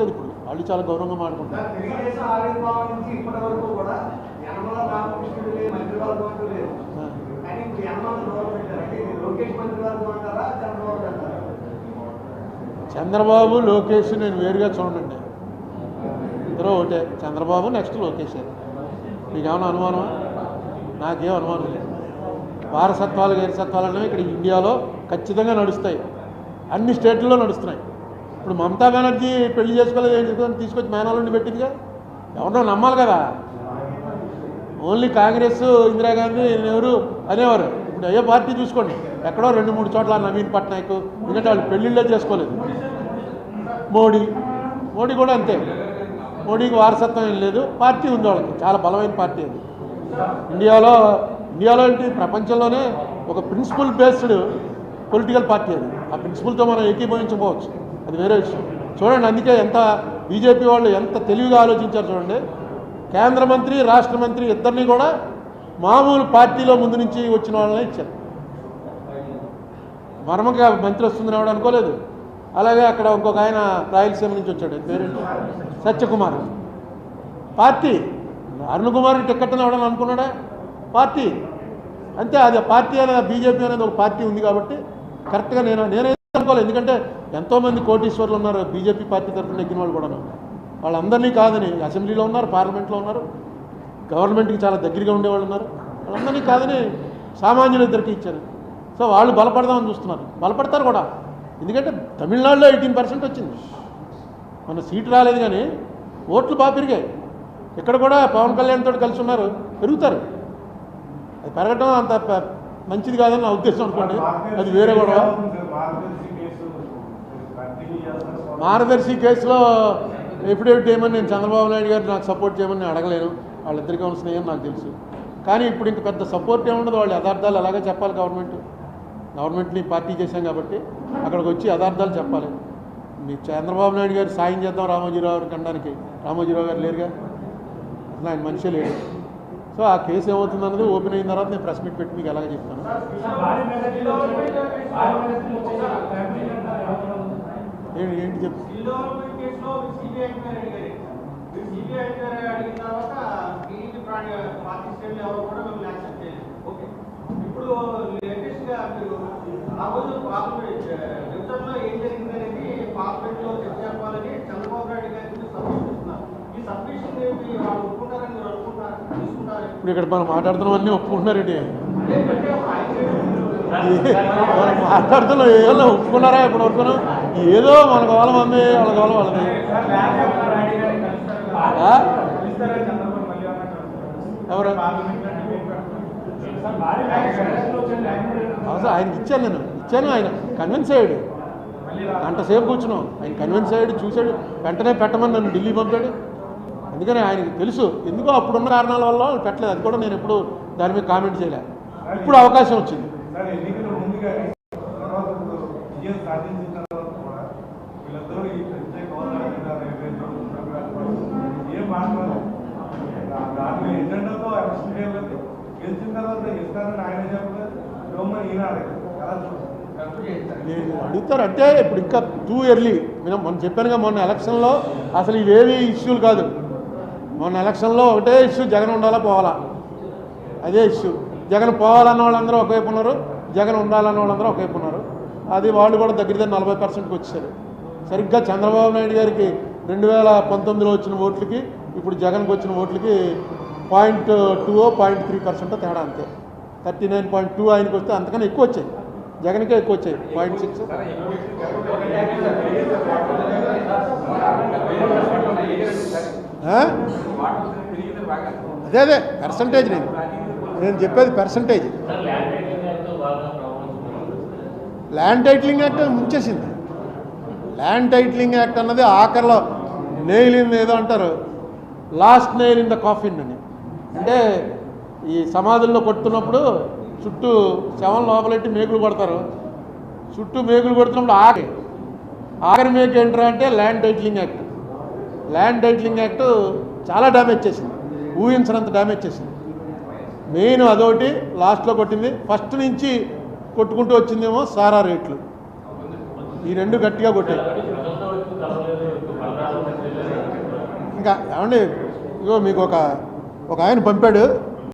లేదు ఇప్పుడు. వాళ్ళు చాలా గౌరవంగా మాట్లాడుకుంటారు చంద్రబాబు లోకేష్ నేను వేరుగా చూడండి ఇద్దరు ఒకటే. చంద్రబాబు నెక్స్ట్ లోకేష్. మీకేమైనా అనుమానం నాకేం అనుమానం లేదు. వారసత్వాలు వేరసత్వాలు అనేవి ఇక్కడ ఇండియాలో ఖచ్చితంగా నడుస్తాయి. అన్ని స్టేట్లలో నడుస్తున్నాయి. ఇప్పుడు మమతా బెనర్జీ పెళ్ళి చేసుకోలేదు తీసుకొచ్చి మేనాలుండి పెట్టిందిగా? ఎవరినో నమ్మాలి కదా. ఓన్లీ కాంగ్రెస్ ఇందిరాగాంధీ నెహ్రూ అనేవారు. ఇప్పుడు అయ్యే పార్టీ చూసుకోండి. ఎక్కడో రెండు మూడు చోట్ల నవీన్ పట్నాయక్ ఎందుకంటే వాళ్ళు పెళ్ళిళ్ళే చేసుకోలేదు. మోడీ. మోడీ కూడా అంతే. మోడీకి వారసత్వం ఏం లేదు. పార్టీ ఉంది వాళ్ళకి. చాలా బలమైన పార్టీ అది. ఇండియాలో ఇండియాలో ఏంటి? ప్రపంచంలోనే ఒక ప్రిన్సిపల్ బేస్డ్ పొలిటికల్ పార్టీ అది. ఆ ప్రిన్సిపల్తో మనం ఏకీభవించకపోవచ్చు అది వేరే విషయం. చూడండి అందుకే ఎంత బీజేపీ వాళ్ళు ఎంత తెలివిగా ఆలోచించారు చూడండి. కేంద్ర మంత్రి రాష్ట్ర మంత్రి ఇద్దరిని కూడా మామూలు పార్టీలో ముందు నుంచి వచ్చిన వాళ్ళని ఇచ్చారు. మర్మగా మంత్రి వస్తుందని ఎవడు అనుకోలేదు. అలాగే అక్కడ ఇంకొక ఆయన రాయలసీమ నుంచి వచ్చాడు ఆయన పేరేంటి సత్యకుమార్. పార్టీ. అరుణ్ కుమార్ టికెట్ అని ఎవడని అనుకున్నాడా? పార్టీ. అంతే అది పార్టీ అనేది బీజేపీ అనేది ఒక పార్టీ ఉంది కాబట్టి కరెక్ట్గా నేను నేనే అనుకోవాలి ఎందుకంటే ఎంతోమంది కోటీశ్వర్లు ఉన్నారు బీజేపీ పార్టీ తరఫున ఎక్కిన వాళ్ళు కూడా వాళ్ళందరినీ కాదని అసెంబ్లీలో ఉన్నారు పార్లమెంట్లో ఉన్నారు గవర్నమెంట్కి చాలా దగ్గరగా ఉండేవాళ్ళు ఉన్నారు. వాళ్ళందరినీ కాదని సామాన్యులు ఇద్దరికి ఇచ్చారు. సో వాళ్ళు బలపడదామని చూస్తున్నారు. బలపడతారు కూడా. ఎందుకంటే తమిళనాడులో ఎయిటీన్ పర్సెంట్ వచ్చింది. మన సీటు రాలేదు కానీ ఓట్లు బాగా పెరిగాయి. ఇక్కడ కూడా పవన్ కళ్యాణ్ తోటి కలిసి ఉన్నారు పెరుగుతారు. అది పెరగటం అంత మంచిది కాదని నా ఉద్దేశం అనుకోండి. అది వేరే గొడవ. మార్గదర్శి కేసులో ఎఫిడేవిట్ ఏమని నేను చంద్రబాబు నాయుడు గారు నాకు సపోర్ట్ చేయమని నేను అడగలేను. వాళ్ళిద్దరికీ ఉన్న స్నేహం నాకు తెలుసు. కానీ ఇప్పుడు ఇంక పెద్ద సపోర్ట్ ఏముండదు. వాళ్ళు యథార్థాలు అలాగే చెప్పాలి గవర్నమెంట్. గవర్నమెంట్ని పార్టీ చేశాం కాబట్టి అక్కడికి వచ్చి యథార్థాలు చెప్పాలి. మీ చంద్రబాబు నాయుడు గారు సాయం చేద్దాం రామోజీరావు గారికి అనడానికి రామోజీరావు గారు లేరుగా. ఆయన మనిషే లేడు. సో ఆ కేసు ఏమవుతుందన్నది ఓపెన్ అయిన తర్వాత నేను ప్రెస్ మీట్ పెట్టి మీకు ఎలాగ చెప్తాను. ఏంటి ఏంటి ఓకే ఇప్పుడు లేటెస్ట్గా మీరు ఆ రోజు ఏం ఇప్పుడు ఇక్కడ మనం మాట్లాడుతున్నవన్నీ ఒప్పుకుంటున్నారండి. మనం మాట్లాడుతున్నాం ఏదో ఒప్పుకున్నారా ఇప్పుడు వరకు ఏదో మన గోళ మంది వాళ్ళ గోళ వాళ్ళది. ఎవరు? అవసరం ఆయనకి ఇచ్చాను నేను. ఇచ్చాను ఆయన. కన్విన్స్ అయ్యాడు. గంట సేపు కూర్చున్నాం. ఆయన కన్విన్స్ అయ్యాడు చూశాడు. వెంటనే పెట్టమని నన్ను ఢిల్లీ పంపాడు. అందుకని ఆయనకి తెలుసు. ఎందుకో అప్పుడున్న కారణాల వల్ల వాళ్ళు పెట్టలేదు. అది కూడా నేను ఎప్పుడు దాని మీద కామెంట్ చేయలే. ఇప్పుడు అవకాశం వచ్చింది. నేను అడుగుతారు అంటే ఇప్పుడు ఇంకా టూ ఎర్లీ నేను మొన్న చెప్పానుగా మొన్న ఎలక్షన్లో అసలు ఇవేవి ఇష్యూలు కాదు. మొన్న ఎలక్షన్లో ఒకటే ఇష్యూ జగన్ ఉండాలా పోవాలా? అదే ఇష్యూ. జగన్ పోవాలన్న వాళ్ళందరూ ఒకవైపు ఉన్నారు జగన్ ఉండాలన్న వాళ్ళందరూ ఒకవైపు ఉన్నారు. అది వాళ్ళు కూడా దగ్గర దగ్గర నలభై పర్సెంట్కి వచ్చారు సరిగ్గా చంద్రబాబు నాయుడు గారికి రెండు వేల పంతొమ్మిదిలో వచ్చిన ఓట్లకి ఇప్పుడు జగన్కి వచ్చిన ఓట్లకి point two point three percent తేడా అంతే. థర్టీ నైన్ పాయింట్ టూ ఆయనకి వస్తే అంతకన్నా ఎక్కువ వచ్చాయి. జగన్కే ఎక్కువ వచ్చాయి పాయింట్ సిక్స్. అదే అదే పర్సంటేజ్ నేను. నేను చెప్పేది పర్సంటేజ్ ల్యాండ్ టైటిలింగ్ యాక్ట్ ముంచేసింది. ల్యాండ్ టైటిలింగ్ యాక్ట్ అన్నది ఆఖరిలో నెయిలింగ్ ఏదో అంటారు. Last nail in the coffin అని. అంటే ఈ సమాధుల్లో కొడుతున్నప్పుడు చుట్టూ శవం లోపలెట్టి మేకులు కొడతారు. చుట్టూ మేకులు కొడుతున్నప్పుడు ఆఖరి. ఆఖరి మేకు ఏంటరా అంటే land titling act land titling act చాలా డ్యామేజ్ చేసింది. ఊహించినంత డ్యామేజ్ చేసింది. మెయిన్ అదొకటి లాస్ట్లో కొట్టింది. ఫస్ట్ నుంచి కొట్టుకుంటూ వచ్చిందేమో సారా రేట్లు. ఈ రెండు గట్టిగా కొట్టాయి. ఇంకా ఏమండి? ఇగో మీకు ఒక ఒక ఆయన పంపాడు.